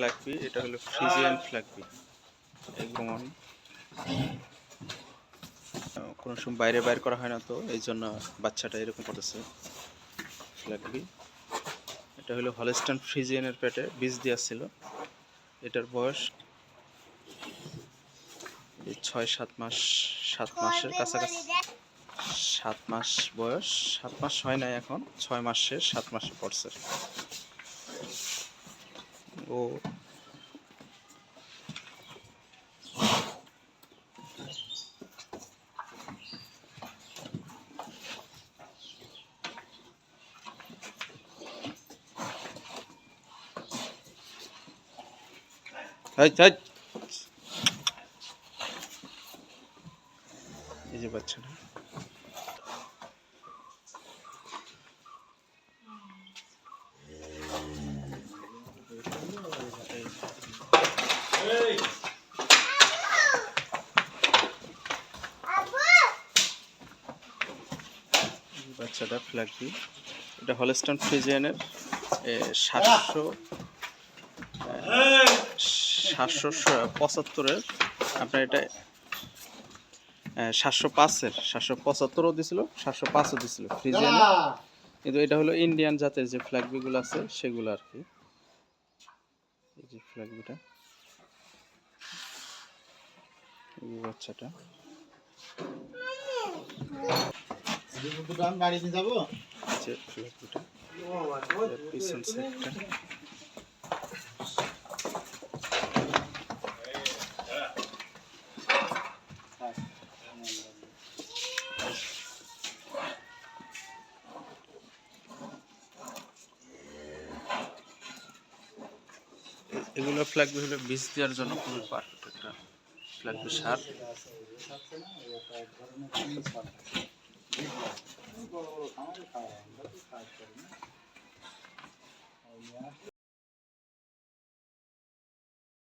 ফ্ল্যাগবি এটা হলো ফ্রিজিয়ান ফ্ল্যাগবি একদম কোনো সময় বাইরে বাইর করা হয় না তো, এই জন্য বাচ্চাটা এরকম করতেছে। ফ্ল্যাগবি এটা হলো হলস্টান ফ্রিজিয়ানের পেটে বীজ ছিল। এটার বয়স এই ছয়, সাত মাস, সাত মাসের কাছাকাছি। সাত মাস বয়স, সাত মাস হয় নাই এখন, ছয় মাসে সাত মাসে পড়ছে। ও এই, এই। এই যে বাচ্চাটা এই বাচ্চাটা ফ্ল্যাগবি এটা হলস্টন ফ্রিজিয়ানের সাতশো সাতশো পঁচাত্তরের আপনার এটা সাতশো পাঁচের সাতশো পঁচাত্তরও দিছিল সাতশো পাঁচও দিছিল ফ্রিজিয়ানের কিন্তু এটা হলো ইন্ডিয়ান জাতের যে ফ্ল্যাগবিগুলো আছে সেগুলো আর কি। এই যে ফ্ল্যাগবিটা এই বাচ্চাটা। বাড়ি নিয়ে যাব এগুলো ফ্ল্যাগবি হলো বীজ দেওয়ার জন্য খুবই পারফেক্ট একটা ফ্ল্যাগবি সার। 那个他们打，他们打起来呢。